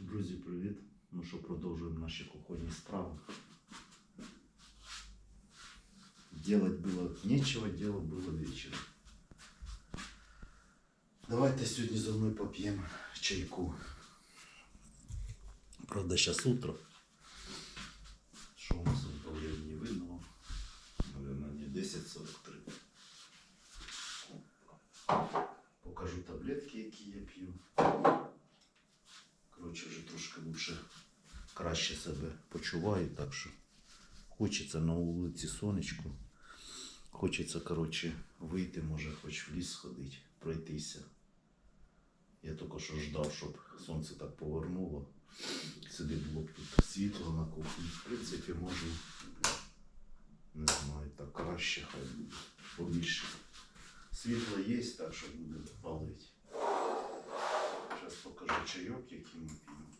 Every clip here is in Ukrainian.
Друзі, привіт! Ну що, продовжуємо наші кухонні справи. Делать было нечего, дело было вечером. Давайте сьогодні за мною поп'ємо чайку. Правда, зараз утро. Що у нас по времени видно? Наверное, не 10.43. Покажу таблетки, які я п'ю. Вже краще себе почуваю, так що хочеться на вулиці сонечку. Хочеться, коротше, вийти, може, хоч в ліс сходити, пройтися. Я тільки що ждав, щоб сонце так повернуло. Сюди було б тут світло на кухні. В принципі, можу, не знаю, так краще хай буде. Побільше. Світло є, так що буде палити. Зараз покажу чайок, який ми п'ємо.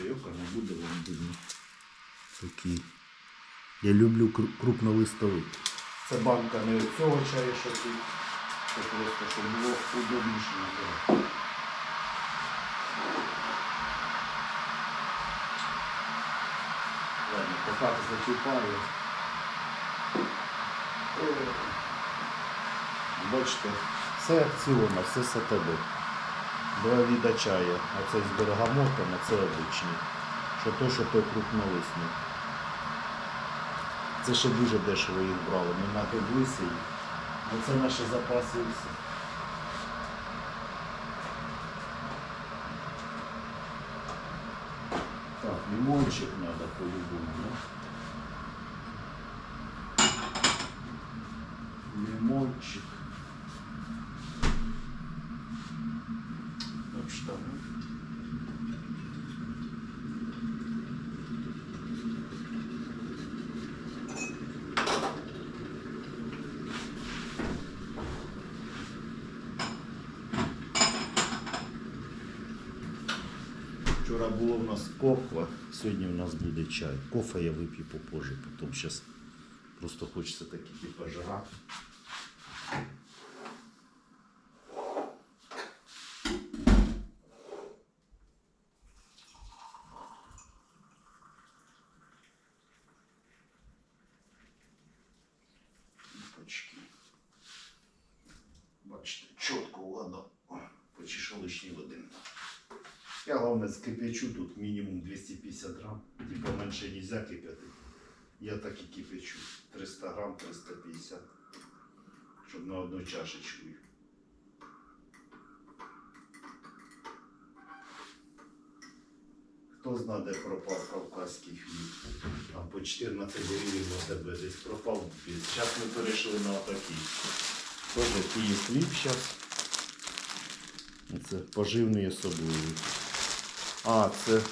чайок, а не буде вам видно. Такий. Я люблю кру- крупнолистовий. Це банка не від цього чаю, що тут. Це просто, щоб було удобніше набирати. Ладно, пока закипаю. Бачите, все акціона, все СТБ. Два чая. А це з бергамотом, а це обичний. Що то, що то крупнолисний. Це ще дуже дешево їх брали. Ми нагреблися їх. Оце наші запаси і все. Так, лимончик надо по-любому. Лимончик. Так что? Вчора було в нас кофе, сьогодні в нас буде чай. Кофе я вип'ю попозже, потім зараз просто хочеться таки типа Я головне скипячу тут мінімум 250 грам. Типа менше нельзя кипяти. Я так і кипячу. 300 грам, 350. Щоб на одну чашечку. Хто знає, де пропав кавказький хліб? Там по 14 гривень на тебе десь пропав. Зараз ми перейшли на отакий. Тоже Київ хліб зараз. Це поживний особливий. А, це,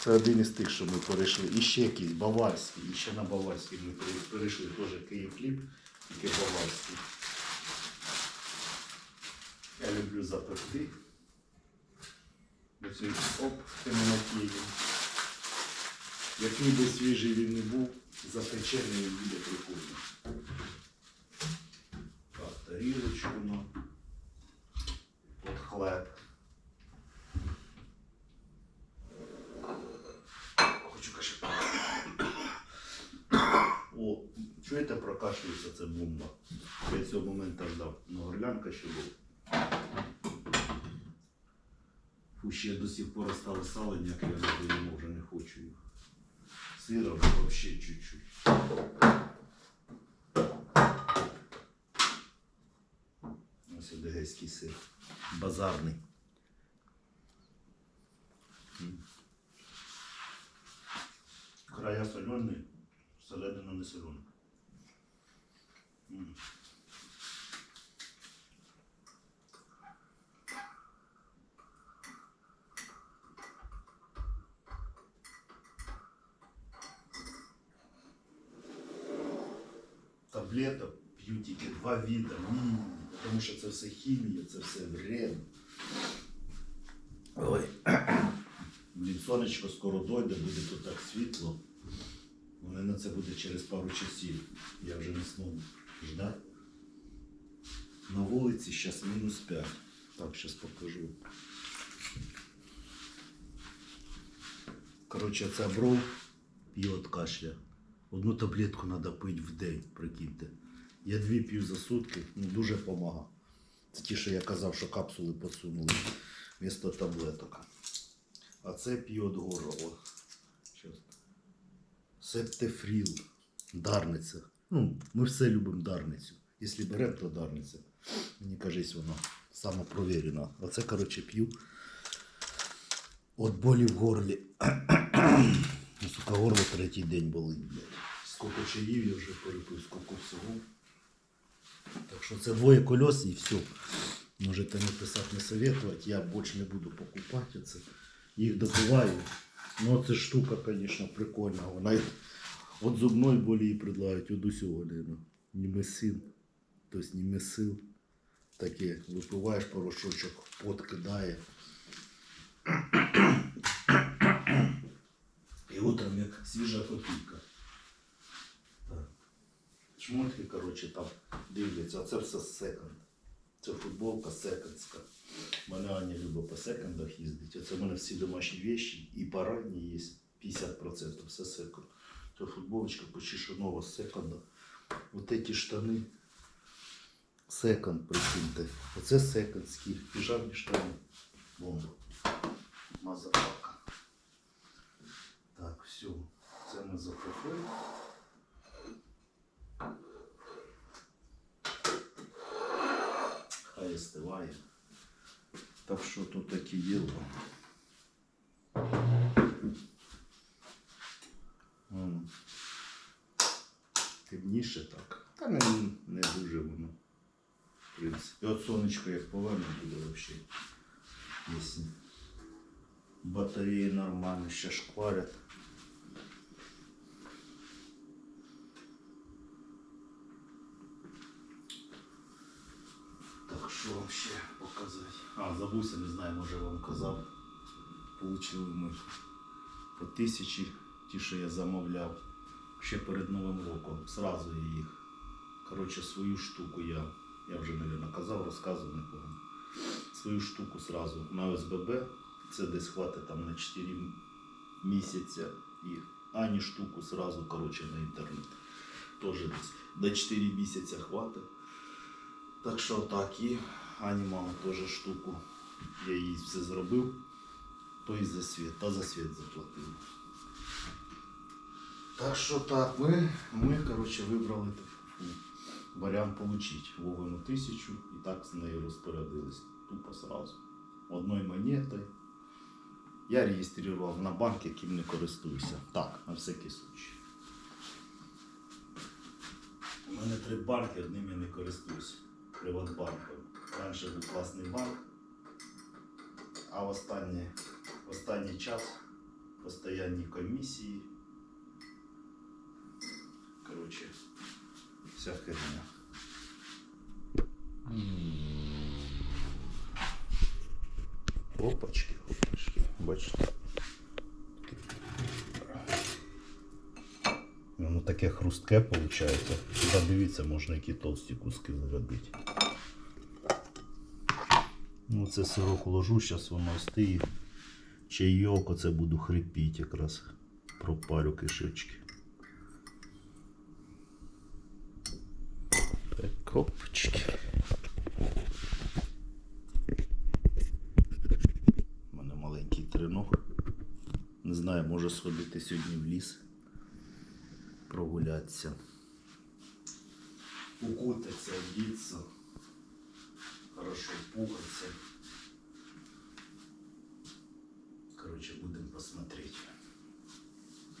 це один із тих, що ми перейшли. І ще якийсь баварський. І ще на баварський ми перейшли теж Київ хліб, тільки баварський. Я люблю запекти. Оцю оп, темнотієм. Який би свіжий він не був, запечений буде прикольно. Так, тарілочку на хлеб. Чуєте, прокашлюється це бомба. Я цього моменту ждав. Ну, горлянка ще був. Фу, ще до сих пор осталось сало ніяк я не доїмо, вже не хочу його. Сира вже взагалі чуть-чуть. Ось одегейський сир. Базарний. Края солені, Всередину не солонка. Таблеток п'ю тільки два віда мінімум, тому що це все хімія, це все вредно. Ой. Блін, сонечко скоро дойде, буде тут так світло. Вони на це буде через пару часів. Я вже не зможу ждати. На вулиці зараз мінус 5. Так, зараз покажу. Коротше, це бров п'є від кашля. Одну таблетку треба пити в день, прикиньте. Я дві п'ю за сутки, ну дуже допомагає. Це ті, що я казав, що капсули посунули вмісто таблеток. А це п'ю від горла. Септефріл. Дарниця. Ну, ми все любимо дарницю. Якщо беремо, то дарниця. Мені кажись, вона саме провірена. А це, коротше, п'ю. От болі в горлі. Ну, Сука, горло третій день болить. Скільки чаїв я вже перепив, скільки всього. Так що це двоє колес і все. Можете написати, не советувати. Я більше не буду покупати це. Їх допиваю. Ну це штука, звісно, прикольна. Вона от зубної болі предлагають від усього, наверное. Німесин. Тобто німесил. Таке, випиваєш порошочок, пот кидає. І утром як свіжа копійка. Шмотки, коротше, там дивляться, а це все секонд. Це футболка секондська. Мене Аня любить по секондах їздити. Оце в мене всі домашні вещи і парадні є 50%, все секонд. Це футболочка почти нова секонда. Вот эти штани. Секонд, прикиньте. Оце секондські. Піжамні штани. Бомба. Мазафака. Так, все. Це ми закупили. Хай остиває. Так що тут такі діло. М. Темніше так. Та не, не дуже воно. В принципі. І от сонечко як поверне буде взагалі. Якщо батареї нормально ще шкварять. Так що вам ще показати? А, забувся, не знаю, може вам казав. Получили ми по тисячі, ті, що я замовляв. Ще перед Новим роком. Сразу я їх. Коротше, свою штуку я, я вже, мабуть, казав, розказував нікому. Свою штуку сразу на ОСББ. Це десь хватить там на 4 місяця. І ані штуку сразу, коротше, на інтернет. Теж десь до 4 місяця хватить. Так що так, і Ані мама теж штуку. Я їй все зробив. То і за світ, та за світ заплатив. Так що так, ми, ми коротше, вибрали таку варіант получить Вовину тисячу і так з нею розпорядились. Тупо сразу. Одною монетою. Я реєстрував на банк, яким не користуюся. Так, на всякий случай. У мене три банки, одним я не користуюсь. Приватбанком. Раніше був класний банк, а в останній, в останній час постоянні комісії. Коротше, вся херня. Опачки, опачки. Бачите. Воно таке хрустке виходить. Задивіться, можна які толсті куски зробити. Ну, це сирок ложу, зараз воно остиє. Чайок, оце буду хрипіти якраз. Пропарю кишечки. Так, опачки. У мене маленький тренок. Не знаю, може сходити сьогодні в ліс. Прогулятися. Укутатися, вдіться. Хорошо пухаться. Короче, будем посмотреть.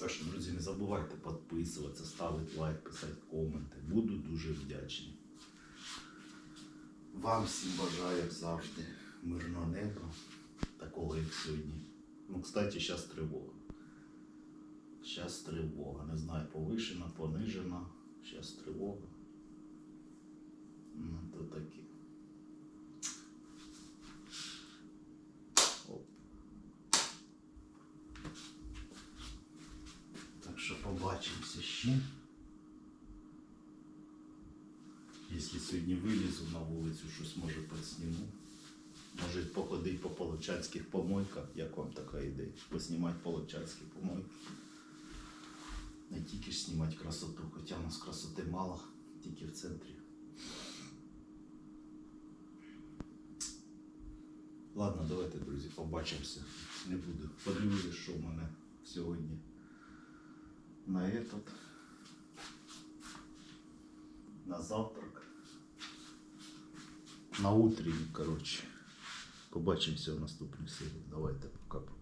Так що, друзі, не забувайте підписуватися, ставити лайк, писати коменти. Буду дуже вдячний. Вам всім бажаю, як завжди, мирного неба, такого як сьогодні. Ну, кстати, зараз тривога. Зараз тривога. Не знаю, повишена, понижена. Зараз тривога. Ну, то таке. Оп. Так що побачимося ще. Якщо сьогодні вилізу на вулицю, щось може посніму. Може походити по половчанських помойках, як вам така ідея? Поснімати половчанські помойки. Не тільки ж знімати красоту, хоча у нас красоти мало, тільки в центрі. Ладно, давайте, друзі, побачимося. Не буду. Подивлюся, що в мене сьогодні на этот. На завтрак. На утренник, коротше. Побачимося в наступній серії. Давайте пока.